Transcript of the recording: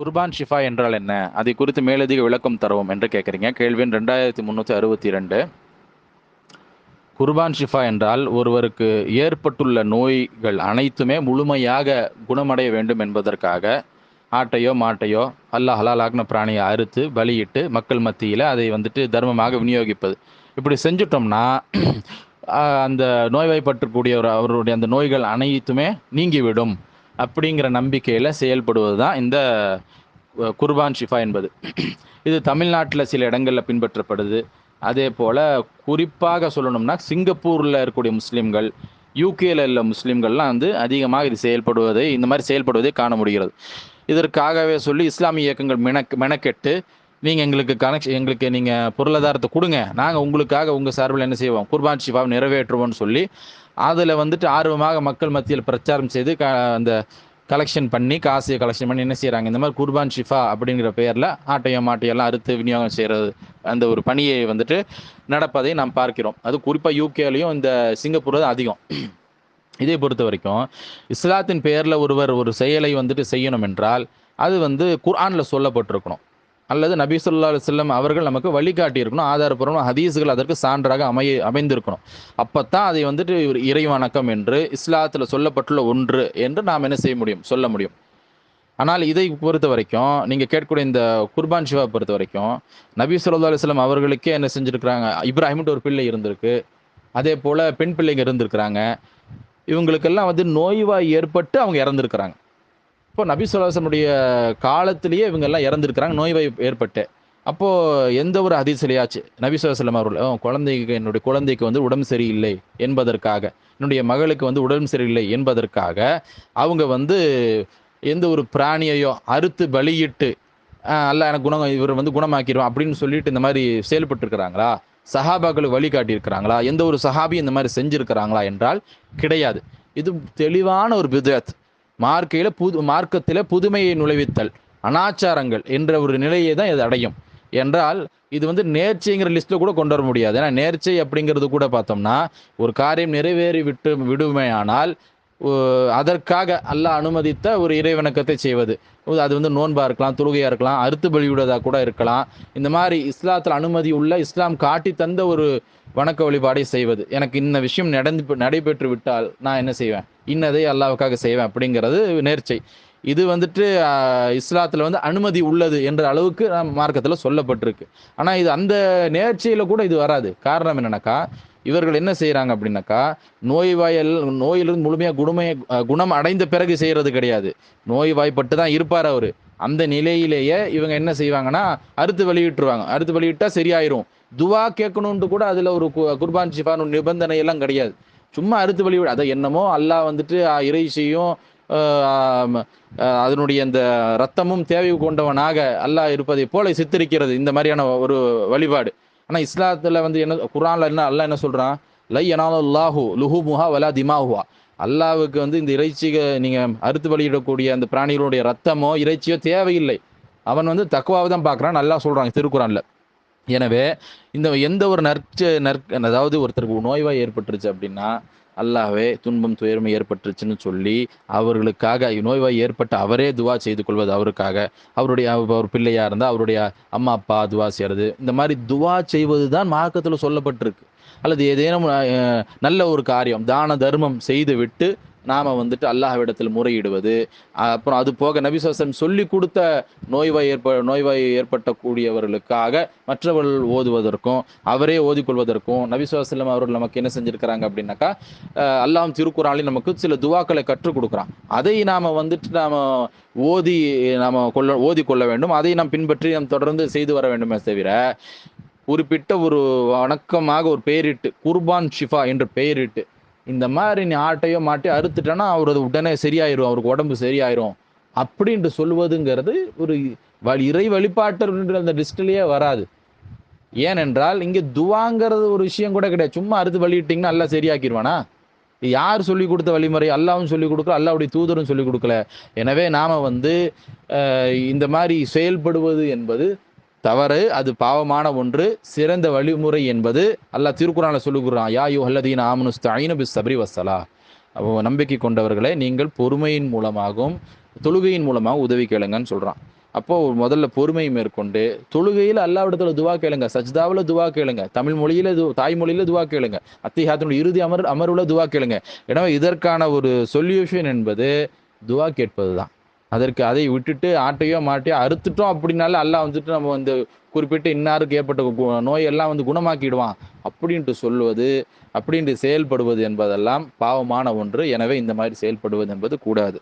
குர்பான் ஷிஃபா என்றால் என்ன? அதை குறித்து மேலதிக விளக்கம் தரவும் என்று கேட்குறீங்க. கேள்வி ரெண்டாயிரத்தி முந்நூற்றி அறுபத்தி ரெண்டு குர்பான் ஷிஃபா என்றால் ஒருவருக்கு ஏற்பட்டுள்ள நோய்கள் அனைத்துமே முழுமையாக குணமடைய வேண்டும் என்பதற்காக ஆட்டையோ மாட்டையோ அல்லாஹ் ஹலாலாகின பிராணியை அறுத்து பலியிட்டு மக்கள் மத்தியில் அதை வந்துட்டு தர்மமாக விநியோகிப்பது. இப்படி செஞ்சுட்டோம்னா அந்த நோய்வாய்ப்பற்றக்கூடியவர் அவருடைய அந்த நோய்கள் அனைத்துமே நீங்கிவிடும். அப்படிங்கிற நம்பிக்கையில் செயல்படுவது தான் இந்த குர்பான் ஷிஃபா என்பது. இது தமிழ்நாட்டில் சில இடங்களில் பின்பற்றப்படுது. அதே போல் குறிப்பாக சொல்லணும்னா சிங்கப்பூரில் இருக்கக்கூடிய முஸ்லீம்கள் யூகேல உள்ள முஸ்லீம்கள்லாம் வந்து அதிகமாக இது செயல்படுவதை இந்த மாதிரி செயல்படுவதை காண முடிகிறது. இதற்காகவே சொல்லி இஸ்லாமிய இயக்கங்கள் மெனக் மெனக்கெட்டு நீங்கள் எங்களுக்கு கனெக்ஷன் எங்களுக்கு நீங்கள் பொருளாதாரத்தை கொடுங்க. நாங்கள் உங்களுக்காக உங்கள் சார்பில் என்ன செய்வோம்? குர்பான் ஷிஃபாவை நிறைவேற்றுவோம்னு சொல்லி அதில் வந்துட்டு ஆர்வமாக மக்கள் மத்தியில் பிரச்சாரம் செய்து க அந்த கலெக்ஷன் பண்ணி காசு கலெக்ஷன் பண்ணி என்ன செய்கிறாங்க இந்த மாதிரி குர்பான் ஷிஃபா அப்படிங்கிற பெயரில் ஆட்டையம் மாட்டையெல்லாம் அறுத்து விநியோகம் செய்கிறது அந்த ஒரு பணியை வந்துட்டு நடப்பதை நாம் பார்க்கிறோம். அது குறிப்பாக யூகேலையும் இந்த சிங்கப்பூர் தான் அதிகம். இதை பொறுத்த வரைக்கும் இஸ்லாத்தின் பெயரில் ஒருவர் ஒரு செயலை வந்துட்டு செய்யணும் என்றால் அது வந்து குர்ஆனில் சொல்லப்பட்டிருக்கணும். அல்லது நபி ஸல்லல்லாஹு அவர்கள் நமக்கு வழிகாட்டியிருக்கணும் ஆதாரப்பூர்வம் ஹதீஸுகள் அதற்கு சான்றாக அமைய அமைந்திருக்கணும். அப்போத்தான் அதை வந்துட்டு இறைவணக்கம் என்று இஸ்லாத்தில் சொல்லப்பட்டுள்ள ஒன்று என்று நாம் என்ன செய்ய முடியும்? சொல்ல முடியும். ஆனால் இதை பொறுத்த வரைக்கும் நீங்கள் கேட்கக்கூடிய இந்த குர்பான் சிவா பொறுத்த வரைக்கும் நபி சொல்லா அலுவலம் அவர்களுக்கே என்ன செஞ்சுருக்கிறாங்க? இப்ராஹிம்ட்டு ஒரு பிள்ளை இருந்திருக்கு. அதே போல் பெண் பிள்ளைங்க இருந்திருக்கிறாங்க. இவங்களுக்கெல்லாம் வந்து நோய்வாய் ஏற்பட்டு அவங்க இறந்துருக்கிறாங்க. இப்போ நபி சொல்லாசனுடைய காலத்திலேயே இவங்க எல்லாம் இறந்துருக்கிறாங்க நோய்வாய் ஏற்பட்டு. அப்போது எந்த ஒரு ஹதீஸ்லையாச்சு? நபி சொல்லாசலம் அவர்கள் "ஓ, குழந்தைக்கு என்னுடைய குழந்தைக்கு வந்து உடம்பு சரியில்லை என்பதற்காக என்னுடைய மகளுக்கு வந்து உடம்பு சரியில்லை என்பதற்காக அவங்க வந்து எந்த ஒரு பிராணியையோ அறுத்து பலியிட்டு அல்ல எனக்கு குணம் இவர் வந்து குணமாக்கிடுவோம் அப்படின்னு சொல்லிட்டு இந்த மாதிரி செயல்பட்டு இருக்கிறாங்களா சஹாபாக்களுக்கு வழிகாட்டியிருக்கிறாங்களா? எந்த ஒரு சஹாபியும் இந்த மாதிரி செஞ்சுருக்கிறாங்களா என்றால் கிடையாது. இது தெளிவான ஒரு பிதத் மார்க்கையில் புது மார்க்கத்தில் புதுமையை நுழைவித்தல் அனாச்சாரங்கள் என்ற ஒரு நிலையை தான் இது அடையும். என்றால் இது வந்து நேர்ச்சைங்கிற லிஸ்ட்டில் கூட கொண்டு வர முடியாது. ஏன்னா நேர்ச்சை அப்படிங்கிறது கூட பார்த்தோம்னா ஒரு காரியம் நிறைவேறி விட்டு விடுமையானால் ஆனால் அதற்காக அல்லாஹ் அனுமதித்த ஒரு இறைவணக்கத்தை செய்வது. அது வந்து நோன்பாக இருக்கலாம் தொழுகையாக இருக்கலாம் அறுத்து பலியுடதாக கூட இருக்கலாம். இந்த மாதிரி இஸ்லாத்தில் அனுமதி உள்ள இஸ்லாம் காட்டி தந்த ஒரு வணக்க வழிபாடை செய்வது. எனக்கு இந்த விஷயம் நடந்து நடைபெற்று விட்டால் நான் என்ன செய்வேன்? இன்னதை அல்லாவுக்காக செய்வேன் அப்படிங்கிறது நேர்ச்சை. இது வந்துட்டு இஸ்லாத்தில் வந்து அனுமதி உள்ளது என்ற அளவுக்கு மார்க்கத்தில் சொல்லப்பட்டிருக்கு. ஆனால் இது அந்த நேர்ச்சியில் கூட இது வராது. காரணம் என்னன்னாக்கா இவர்கள் என்ன செய்கிறாங்க அப்படின்னாக்கா நோய்வாயல் நோயிலிருந்து முழுமையாக குணமே குணம் அடைந்த பிறகு செய்கிறது கிடையாது. நோய்வாய்ப்பட்டு தான் இருப்பார் அவர். அந்த நிலையிலேயே இவங்க என்ன செய்வாங்கன்னா அறுத்து வெளியிட்டுருவாங்க. அறுத்து வெளியிட்டா சரியாயிரும். துவா கேட்கணுன்ட்டு கூட அதில் ஒரு கு- குர்பான் சிஃபான் நிபந்தனை எல்லாம் கிடையாது. சும்மா அறுத்து வெளியிட அதை என்னமோ அல்லாஹ் வந்துட்டு இறைச்சியும் அதனுடைய அந்த ரத்தமும் தேவை கொண்டவனாக அல்லாஹ் இருப்பதை போல சித்தரிக்கிறது. இந்த மாதிரியான ஒரு வழிபாடு. ஆனால் இஸ்லாத்தில் வந்து என்ன குரான்ல என்ன அல்லா என்ன சொல்றான்? லை லுஹு லுஹுமுஹா வலா திமாஹுவா. அல்லாவுக்கு வந்து இந்த இறைச்சிக நீங்க அறுத்து வெளியிடக்கூடிய அந்த பிராணிகளுடைய ரத்தமோ இறைச்சியோ தேவையில்லை. அவன் வந்து தக்குவாவை தான் பார்க்குறான் நல்லா சொல்கிறாங்க திருக்குறானில். எனவே இந்த எந்த ஒரு நற்ச நற் அதாவது ஒருத்தருக்கு நோய்வாய் ஏற்பட்டுருச்சு அப்படின்னா அல்லாவே துன்பம் துயர்மை ஏற்பட்டுருச்சுன்னு சொல்லி அவர்களுக்காக நோய்வாய் ஏற்பட்ட அவரே துவா செய்து கொள்வது அவருக்காக. அவருடைய அவர் பிள்ளையாக இருந்தால் அவருடைய அம்மா அப்பா துவா செய்கிறது இந்த மாதிரி துவா செய்வது தான் மார்க்கத்தில் சொல்லப்பட்டிருக்கு. அல்லது ஏதேனும் நல்ல ஒரு காரியம் தான தர்மம் செய்து விட்டு நாம் வந்துட்டு அல்லாஹ்விடத்தில் முறையிடுவது. அப்புறம் அது போக நபிசாசன் சொல்லி கொடுத்த நோய்வாய் ஏற்ப நோய்வாய் ஏற்பட்டக்கூடியவர்களுக்காக மற்றவர்கள் ஓதுவதற்கும் அவரே ஓதிக்கொள்வதற்கும் நபிசுவாசலம் அவர்கள் நமக்கு என்ன செஞ்சுருக்கிறாங்க அப்படின்னாக்கா அஹ், அல்லாஹ் நமக்கு சில துவாக்களை கற்றுக் கொடுக்குறான். அதை நாம் வந்துட்டு நாம் ஓதி நாம் கொள்ள ஓதி கொள்ள வேண்டும். அதை நாம் பின்பற்றி நாம் தொடர்ந்து செய்து வர வேண்டுமே தவிர குறிப்பிட்ட ஒரு வணக்கமாக ஒரு பெயரிட்டு குர்பான் ஷிஃபா என்று பெயரிட்டு இந்த மாதிரி நீ ஆட்டையோ மாட்டையோ அறுத்துட்டேன்னா அவரது உடனே சரியாயிரும் அவருக்கு உடம்பு சரியாயிரும். அப்படின்ட்டு சொல்லுவதுங்கிறது ஒரு வழி இறை வழிபாட்டர் அந்த லிஸ்ட்லேயே வராது. ஏனென்றால் இங்கே துவாங்கிறது ஒரு விஷயம் கூட கிடையாது. சும்மா அறுத்து வழியிட்டிங்கன்னா எல்லாம் சரியாக்கிடுவானா யார் சொல்லி கொடுத்த வழிமுறை? அல்லாவும் சொல்லி கொடுக்கல அல்லாவுடைய தூதரும் சொல்லி கொடுக்கல. எனவே நாம் வந்து இந்த மாதிரி செயல்படுவது என்பது தவறு அது பாவமான ஒன்று சிறந்த வழிமுறை என்பது அல்லாஹ் திருக்குறான சொல்லுகிறான் யா யோ அல்லதீன் ஆமனுஸ்தாயினு பிஸ் சபரி வசலா நம்பிக்கை கொண்டவர்களை நீங்கள் பொறுமையின் மூலமாகவும் தொழுகையின் மூலமாக உதவி கேளுங்கன்னு சொல்கிறான் அப்போது முதல்ல பொறுமை மேற்கொண்டு தொழுகையில் அல்லாவிடத்தில் துவா கேளுங்க சஜ்தாவில் துவா கேளுங்க தமிழ் மொழியில் து தாய்மொழியில் துவா கேளுங்க அத்திஹாத்தினுடைய இறுதி அமர் அமர்வில் துவா கேளுங்க. எனவே இதற்கான ஒரு சொல்யூஷன் என்பது துவா கேட்பது தான் அதற்கு அதை விட்டுட்டு ஆட்டையோ மாட்டையோ அறுத்துட்டோம் அப்படின்னால அல்லாஹ் வந்துட்டு நம்ம வந்து குறிப்பிட்டு இன்னாருக்கு ஏற்பட்ட கு- நோயெல்லாம் வந்து குணமாக்கிடுவான் அப்படின்ட்டு சொல்வது அப்படின்ட்டு செயல்படுவது என்பதெல்லாம் பாவமான ஒன்று. எனவே இந்த மாதிரி செயல்படுவது என்பது கூடாது.